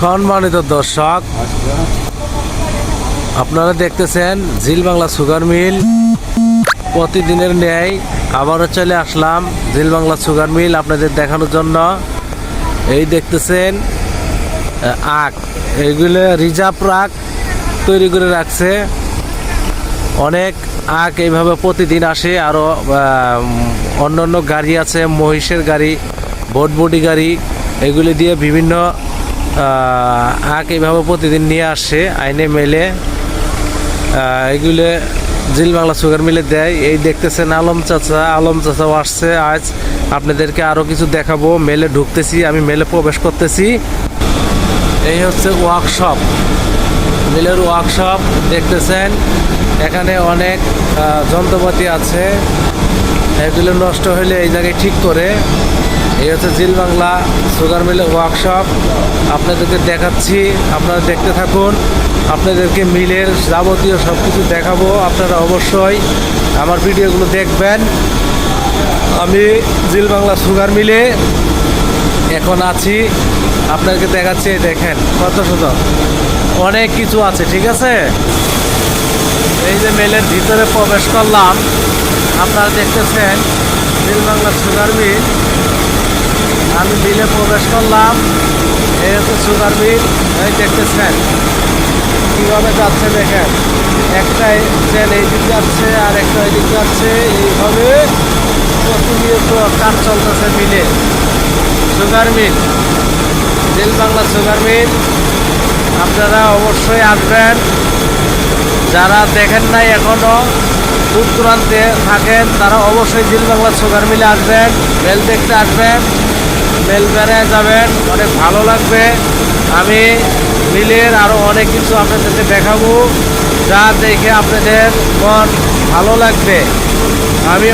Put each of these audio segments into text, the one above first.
সম্মানিত দর্শক, আপনারা দেখতেছেন জিল বাংলা সুগার মিল। প্রতিদিনের ন্যায় আবারও চলে আসলাম জিল বাংলা সুগার মিল আপনাদের দেখানোর জন্য। এই দেখতেছেন আখ। এইগুলো রিজার্ভ রাখ তৈরি করে রাখছে। অনেক আখ এইভাবে প্রতিদিন আসে আরও অন্য অন্য গাড়ি আছে, মহিষের গাড়ি বোটবডি গাড়ি, এগুলি দিয়ে বিভিন্ন আখ এইভাবে প্রতিদিন নিয়ে আসে, আইনে মেলে এগুলো জিল বাংলা সুগার মিলে দেয়। এই দেখতেছেন আলম চাচা, আলম চাচাও আসছে আজ। আপনাদেরকে আরও কিছু দেখাবো। মেলে ঢুকতেছি, আমি মেলে প্রবেশ করতেছি। এই হচ্ছে ওয়ার্কশপ মিলের ওয়ার্কশপ দেখতেছেন। এখানে অনেক যন্ত্রপাতি আছে। এগুলো নষ্ট হলে এই জায়গায় ঠিক করে এই হচ্ছে জিল বাংলা সুগার মিলের ওয়ার্কশপ। আপনাদেরকে দেখাচ্ছি, আপনারা দেখতে থাকুন। আপনাদেরকে মিলের যাবতীয় সব কিছু দেখাবো, আপনারা অবশ্যই আমার ভিডিওগুলো দেখবেন। আমি জিল বাংলা সুগার মিলে এখন আছি। আপনাকে দেখাচ্ছি দেখেন, কত শত অনেক কিছু আছে, ঠিক আছে? এই যে মেলের ভিতরে প্রবেশ করলাম। আপনারা দেখতেছেন, জিল বাংলা সুগার মিল আমি মিলে প্রবেশ করলাম। এই হচ্ছে সুগার মিল এই দেখতেছেন কীভাবে যাচ্ছে দেখেন। একটা ট্রেন এই দিক যাচ্ছে আর একটা এই দিক যাচ্ছে। এইভাবে প্রতিনিয়ত কাজ চলতেছে মিলে। সুগার মিল রেল বাংলা সুগার মিল আপনারা অবশ্যই আসবেন। যারা দেখেন নাই এখনও দূর দূরান্তে থাকেন, তারা অবশ্যই জিল বাংলা সুগার মিলে আসবেন। মেল দেখতে আসবেন। মেল যাবেন, অনেক ভালো লাগবে। আমি মিলের আরও অনেক কিছু আপনাদেরকে দেখাবো, যা দেখে আপনাদের মন ভালো লাগবে। আমি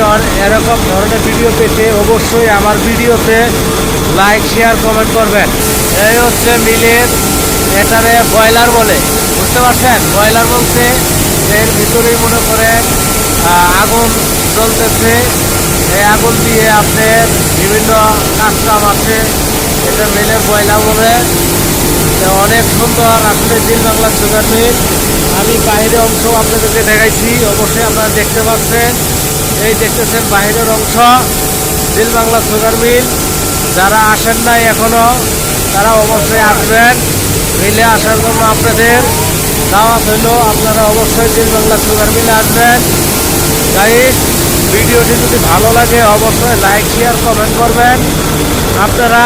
এরকম ধরনের ভিডিও পেতে অবশ্যই আমার ভিডিওতে লাইক, শেয়ার, কমেন্ট করবেন। এই হচ্ছে মিলের এটারে ব্রয়লার বলে, বুঝতে পারছেন? ব্রয়লার বলতে এর ভিতরেই মনে করেন আগুন জ্বলতেছে। এই আগুন দিয়ে আপনার বিভিন্ন কাজ কাম আছে। এটা মিলের ব্রয়লার বলে অনেক সুন্দর। আসলে জিল বাংলা সুগার মিল আমি বাইরের অংশ আপনাদেরকে দেখাইছি। অবশ্যই আপনারা দেখতে পাচ্ছেন। এই দেখতেছেন বাইরের অংশ। Zeal Bangla sugar mill. যারা আসেন নাই এখনও, তারা অবশ্যই আসবেন। মিলে আসার জন্য আপনাদের দাওয়াত হইল। আপনারা অবশ্যই জিল বাংলা সুগার মিলে আসবেন। গাইস ভিডিওটি যদি ভালো লাগে, অবশ্যই লাইক শেয়ার কমেন্ট করবেন। আপনারা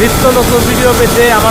নিত্য নতুন ভিডিও পেতে আমার